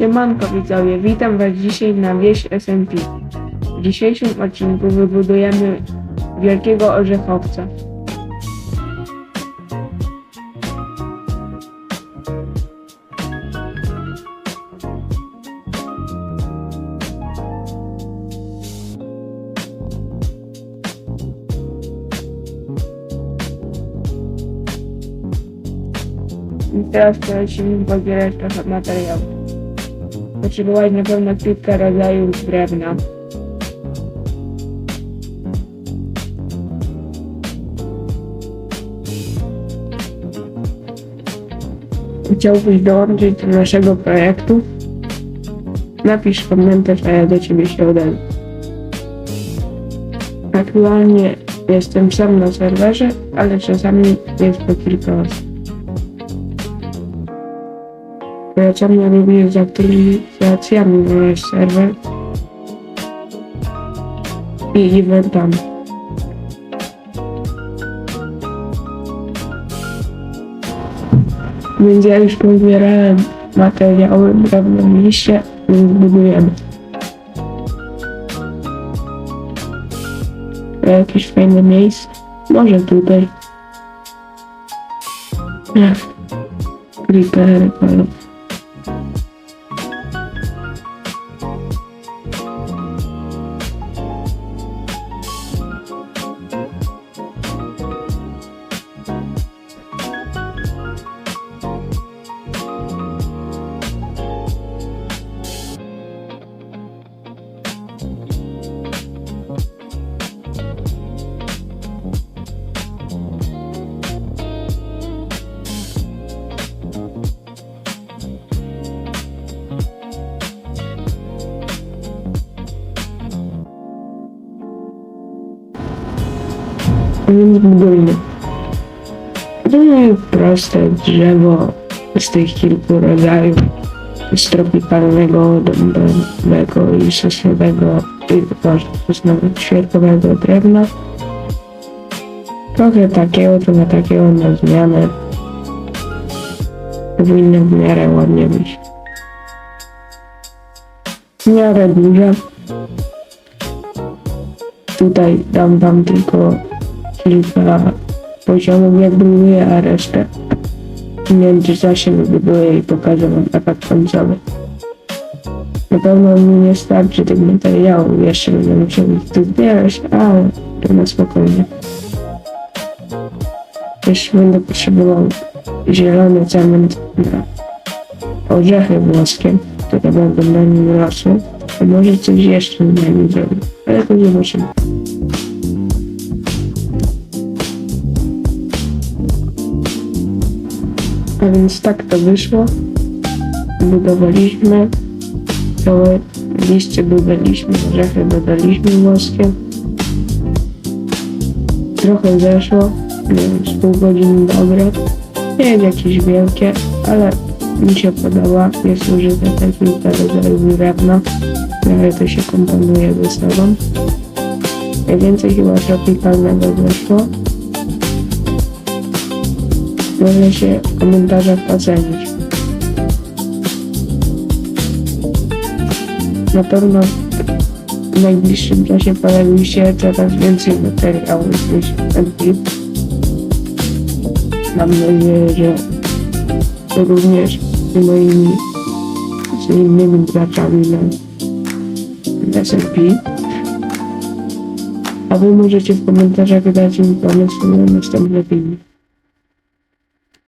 Siemanko widzowie, witam was dzisiaj na wieś SMP. W dzisiejszym odcinku wybudujemy wielkiego orzechowca. I teraz polecimy pobierać trochę materiału. Potrzebować na pewno kilka rodzajów drewna. Chciałbyś dołączyć do naszego projektu? Napisz komentarz, a ja do ciebie się odezwę. Aktualnie jestem sam na serwerze, ale czasami jest po kilka osób. Wracamy również z aktualizacjami na nasz serwer i eventami. Więc ja już pozbierałem materiały, drewno liście, więc budujemy. Jakieś fajne miejsce? Może tutaj. Nie. Creepery, ale... Więc proste drzewo z tych kilku rodzajów. Z tropikalnego, dębowego i sosnowego i świerkowego drewna. Trochę takiego, trochę takiego na zmianę. Powinno w miarę ładnie być. W miarę duże. Tutaj dam wam tylko kilka poziomów jak buduję, a resztę w międzyczasie wybuduję i pokażę wam efekt końcowy. Na pewno mi nie starczy tych materiałów, jeszcze będę musiał ich tu zbierać, ale to na spokojnie. Jeszcze będę potrzebował zielony cement na orzechy włoskie, które będą na nim rosły. A może coś jeszcze na nim zrobię, ale to zobaczymy. A więc tak to wyszło. Budowaliśmy. Całe liście dodaliśmy, orzechy dodaliśmy włoskie. Trochę zeszło, nie wiem, z pół godziny dobre. Nie jest jakieś wielkie, ale mi się podoba. Jest użyte te kilka rodzajów drewna. Trochę to się komponuje ze sobą. Najwięcej chyba tropikalnego zeszło. Może się w komentarzach ocenić. Na pewno w najbliższym czasie pojawi się coraz więcej materiałów niż MP. Mam nadzieję, że również z moimi z innymi graczami na SMP. A wy możecie w komentarzach dać mi pomysł na następne filmy.